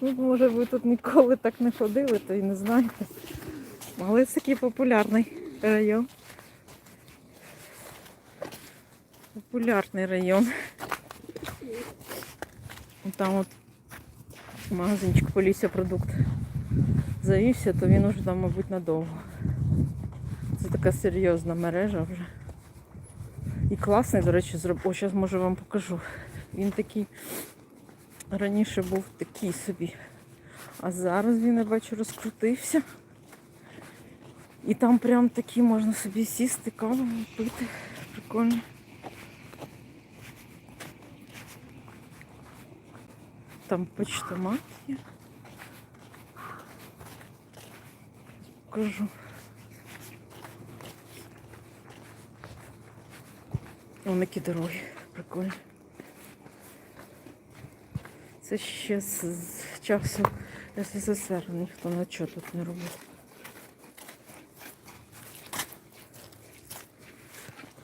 Ну, може, ви тут ніколи так не ходили, то і не знаєте. Але це такий популярний район. Популярний район. Там от магазинчик Полісся продукт завівся, то він уже там, мабуть, надовго. Це така серйозна мережа вже. І класний, до речі, зроб... О, зараз може вам покажу. Він такий раніше був такий собі. А зараз він, я бачу, розкрутився. І там прям такі можна собі сісти, каву пити. Прикольно. Там почтомат є. Покажу. Вон які дороги. Прикольно. Це ще з, часу СССР ніхто нічого тут не робив.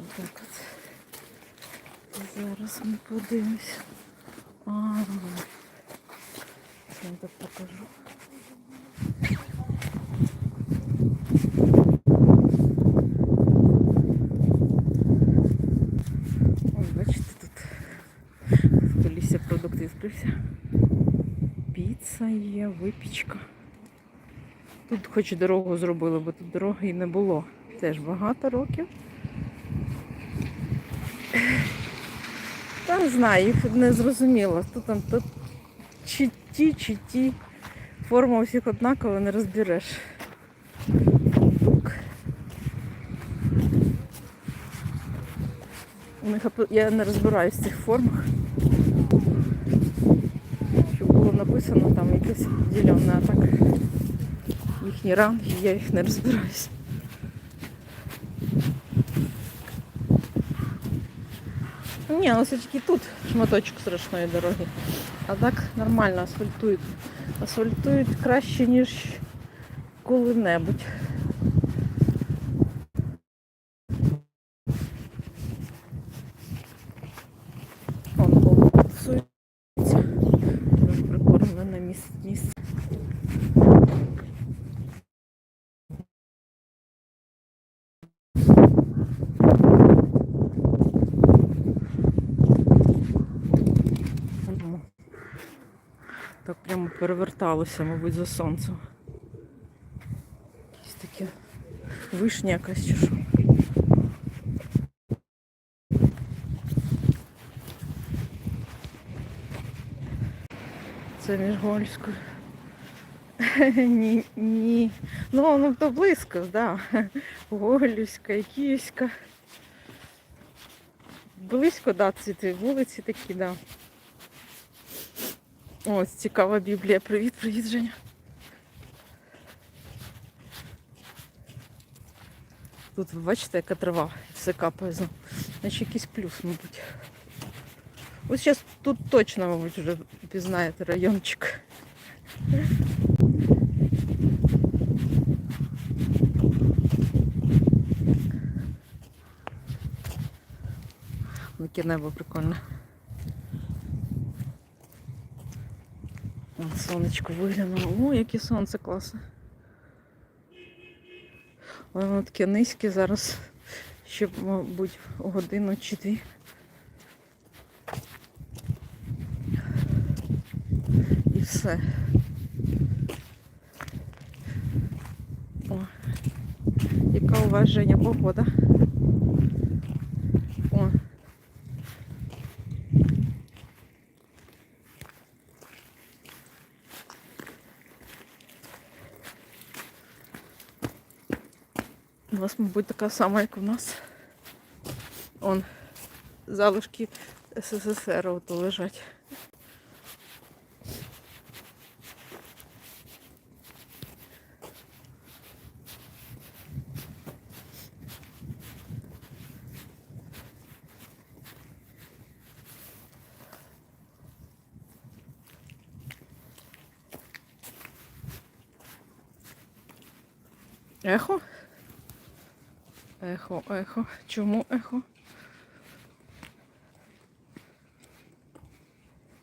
Отак от. Зараз ми подивимось. А, я вам так покажу. Ой, бачите, тут в Полісся. Піца є, випічка. Тут хоч дорогу зробили, бо тут дороги і не було. Теж багато років. Та не знаю, їх не зрозуміло. Тут там тут чи ті, чи ті. Форма всіх однакова, не розбереш. Я не розбираюсь в цих формах. Написано там якесь определенне, а так їхні ранги, я їх не розбираюсь. Ні, ну все-таки тут шматочок страшної дороги. А так нормально асфальтують. Асфальтують краще, ніж коли-небудь. Місце. Так прямо переверталося, мабуть, за сонцем. Якісь таке вишня якась чи що. Це між Гольською. Ні, ні. Ну, ну то близько, да. Голівська і Київська. Близько, да, ці вулиці такі, да. Ось цікава біблія. Привіт, привіт, Женя. Тут ви бачите, яка трава, все капає. Значить якийсь плюс, мабуть. Ось зараз тут точно, мабуть, вже пізнаєте райончик. Яке небо прикольне. Вон сонечко виглянуло. О, яке сонце класне. Воно таке низьке зараз. Ще, мабуть, годину чи дві. І. О, яка у вас Женя погода? О. У вас, мабуть, така сама, як у нас. Он залишки СССР ото лежать. Ехо? Ехо, ехо. Чому ехо?